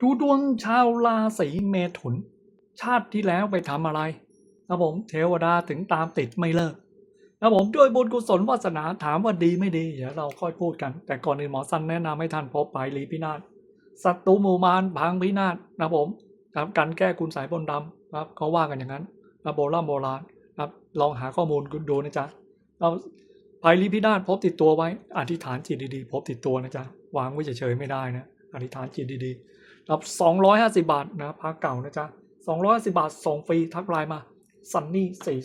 ดูดวงชาวราศีเมถุน ชาติที่แล้วไปทำอะไรครับผมเทวดาถึงตามติดไม่เลิกครับผมด้วยบุญกุศลวาสนาถามว่าดีไม่ดี เดี๋ยวเราค่อยพูดกัน แต่ก่อนอื่นหมอสันแนะนำให้ท่านพบไปลีพินาศศัตรูหมู่มารพังพินาศนะผมครับกันแก้คุณสายบนดำครับเขาว่ากันอย่างนั้นนะโบราณโบราณครับลองหาข้อมูลดูนะจ๊ะเราภัยลีพินาศพบติดตัวไว้ อธิษฐานจิตดีๆ พบติดตัวนะจ๊ะวางไว้เฉยๆไม่ได้นะอธิษฐานจิตดีๆ รับ250บาทนะพักเก่านะจ๊ะ250บาทส่งฟรีทักไลน์มาซันนี่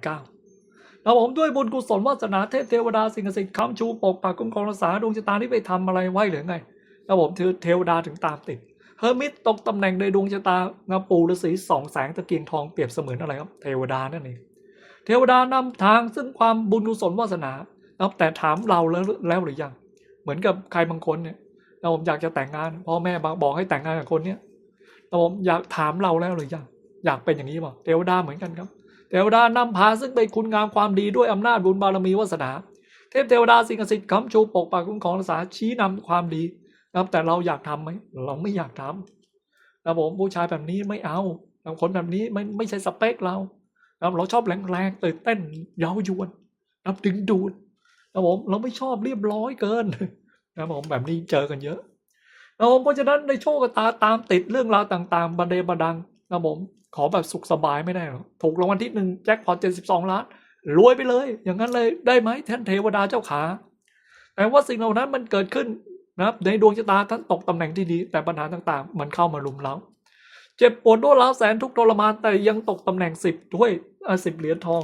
4289แล้วผมด้วยบุญกุศลวาสนาเทพเทวดาสิ่งศักดิ์สิทธิ์ค้ำชูปกปักคุ้มครองรักษาดวงชะตาที่ไปทำอะไรไว้หรือไงแล้วผมถือเทวดาถึงตามติดเฮอร์มิตตกตำแหน่งในดวงชะตางาปูฤาษีสองแสงตะเกียงทองเปรียบเสมือนอะไรครับเทวดานั่นเองเทวดานำทางซึ่งความบุญกุศลวาสนาครับแต่ถามเราแล้วแล้วหรือยัง เหมือนกับใครบางคนเนี่ย เราผมอยากจะแต่งงานพ่อแม่บอกให้แต่งงานกับคนเนี้ยเราผมอยากถามเราแล้วหรือยังอยากเป็นอย่างนี้เปล่าเทวดาเหมือนกันครับเทวดานำพาซึ่งเป็นคุณงามความดีด้วยอำนาจบุญบารมีวาสนา เทพเทวดาสิ่งศักดิ์สิทธิ์คำชูปกปักคุ้มครองรักษาชี้นำความดีนะครับแต่เราอยากทำไหมเราไม่อยากทำนะผมผู้ชายแบบนี้ไม่เอาคนแบบนี้ไม่ไม่ใช่สเปคเราครับเราชอบแรงๆตื่นเต้นเย้ายวนนะครับดึงดูดนะผมเราไม่ชอบเรียบร้อยเกิน นะผมแบบนี้เจอกันเยอะนะผมเพราะฉะนั้นในโชคชะตาตามติดเรื่องราวต่างๆ บันเดบันดังนะผมขอแบบสุขสบายไม่ได้หรอกถูกรางวัลที่หนึ่งแจ็คพอตเจ็ดสิบสองล้านรวยไปเลย อย่างนั้นเลยได้ไหมท่านเทวดาเจ้าขา แต่ว่าสิ่งเหล่านั้นมันเกิดขึ้นนะครับในดวงชะตาท่านตกตำแหน่งที่ดี แต่ปัญหาต่างๆ มันเข้ามาลุมเล้าเจ็บปวดร้าวร้าแสนทุกทรมานแต่ยังตกตำแหน่งสิบด้วยสิบเหรียญทอง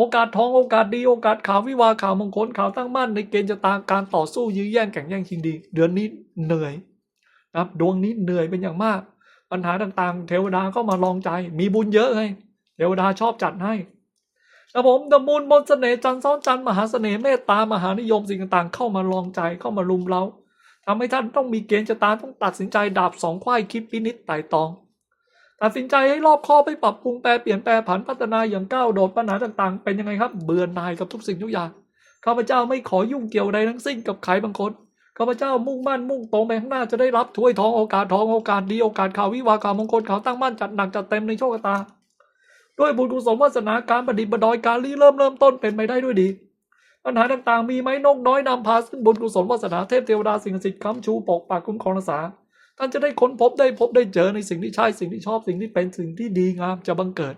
โอกาสทองโอกาสดีโอกาสข่าววิวาข่าวมงคลข่าวตั้งมั่นในเกณฑ์ชะตาการต่อสู้ยื้อแย่งแข่งแย่งชิงดี เดือนนี้เหนื่อยนะครับดวงนี้เหนื่อยเป็นอย่างมาก ปัญหาต่างๆ เทวดาก็มาลองใจ มีบุญเยอะไงเทวดาชอบจัดให้นะผมดมูลมนเสน่ห์จันทร์ซ้อนจันทร์มหาเสน่ห์เมตตามหานิยมสิ่งต่างๆ เข้ามาลองใจเข้ามาลุมเราทำให้ท่านต้องมีเกณฑ์ชะตาต้องตัดสินใจดาบสองควายคิดพินิจไต่ตอง ตัดสินใจให้รอบคอบให้ปรับปรุงแปลเปลี่ยนแปลผันพัฒนาอย่างก้าวโดดปัญหาต่างๆ เป็นยังไงครับ เบื่อหน่ายกับทุกสิ่งทุกอย่างข้าพเจ้าไม่ขอยุ่งเกี่ยวใดทั้งสิ้นกับใครบางคนข้าพเจ้ามุ่งมั่นมุ่งตรงไปข้างหน้าจะได้รับถ้วยทองโอกาสทองโอกาสดีโอกาสข่าววิวาข่าวมงคลข่าวตั้งมั่นจัดหนักจัดเต็มในโชคชะตาด้วยบุญกุศลวาสนาการประดิษฐ์ประดอยการรีเริ่มเริ่มต้นเป็นไปได้ด้วยดีปัญหาต่างๆ มีไหมนกน้อยนำพาซึ่งบุญกุศลวาสนาเทพเทวดาสิ่งศักดิ์สิทธิ์ค้ำชูปกปักคุ้มครองรักษา ท่านจะได้ค้นพบได้พบได้เจอในสิ่งที่ใช่สิ่งที่ชอบสิ่งที่เป็นสิ่งที่ดีงามจะบังเกิด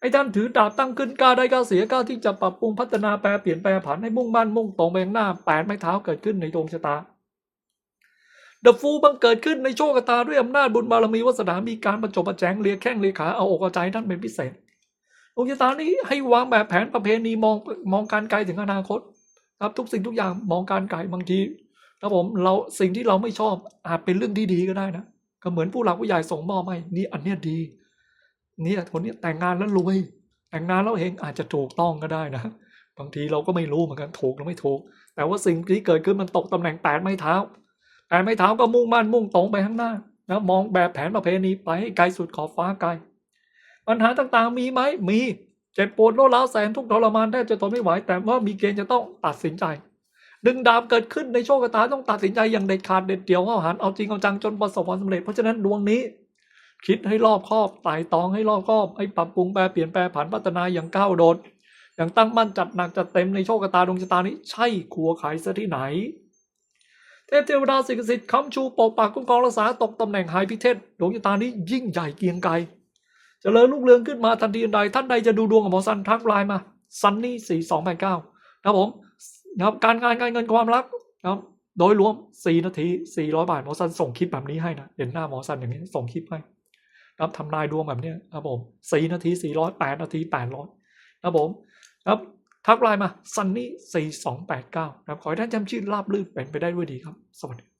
ไอ้ท่านถือดาบตั้งขึ้นกล้าได้กล้าเสียกล้าที่จะปรับปรุงพัฒนาแปรเปลี่ยนแปรผันให้มุ่งมั่นมุ่งตรงไปข้างหน้าแปดไม้เท้าเกิดขึ้นในดวงชะตาเดอะฟูบังเกิดขึ้นในโชคชะตาด้วยอำนาจบุญบารมีวาสนามีการประจบประแจงเลียแข้งเลียขาเอาอกเอาใจท่านเป็นพิเศษดวงชะตานี้ให้วางแบบแผนประเพณีมองมองการไกลถึงอนาคต ครับทุกสิ่งทุกอย่างมองการไกลบางที ครับผมเราสิ่งที่เราไม่ชอบอาจเป็นเรื่องที่ดีก็ได้นะก็เหมือนผู้หลักผู้ใหญ่ส่งมอบให้นี่อันเนี้ยดีนี่คนนี้แต่งงานแล้วรวยแต่งงานแล้วเองอาจจะถูกต้องก็ได้นะบางทีเราก็ไม่รู้เหมือนกันถูกหรือไม่ถูก แต่ว่าสิ่งที่เกิดขึ้นมันตกตำแหน่งแปดไม้เท้าแปดไม้เท้าก็มุ่งมั่นมุ่งตรงไปข้างหน้านะมองแบบแผนประเพณีไปให้ไกลสุดขอบฟ้าไกล ปัญหาต่างๆมีไหมมีเจ็บปวดโรคร้าวแสนทุกทรมานแทบจะทนไม่ไหวแต่ว่ามีเกณฑ์จะต้องตัดสินใจ ดึงดาบเกิดขึ้นในโชคชะตาต้องตัดสินใจอย่างเด็ดขาดเด็ดเดี่ยวเข้าหารเอาจริงเอาจังจนประสบความสำเร็จเพราะฉะนั้นดวงนี้ คิดให้รอบคอบไต่ตองให้รอบคอบให้ปรับปรุงแปรเปลี่ยนแปลผันพัฒนาอย่างก้าวโดดอย่างตั้งมั่นจัดหนักจัดเต็มในโชคชะตาดวงชะตานี้ใช่ครัวขายซะที่ไหน เทพเทวดาสิ่งศักสิทธิ์ค้ำชูปกปักคุ้มครองรักษาตกตำแหน่งหายพิเทศดวงชะตานี้ยิ่งใหญ่เกียงไกรเจริญรุ่งเรืองขึ้นมาทันทีทันใดท่านใดจะดูดวงกับหมอซันทักไลน์มาซันนี่สี่สองแปดเก้านะครับผม นะครับการงานการเงินความรักนะครับโดยรวม 4 นาที 400 บาทหมอสันส่งคลิปแบบนี้ให้นะเห็นหน้าหมอสันอย่างนี้ส่งคลิปให้นะครับทำนายดวงแบบนี้ยครับผม4นาที 400 8 นาที 800ครับผมครับทักไลน์มาซันนี่4289นะครับขอให้ท่านจำชื่อราบลื่นเป็นไปได้ด้วยดีครับ สวัสดี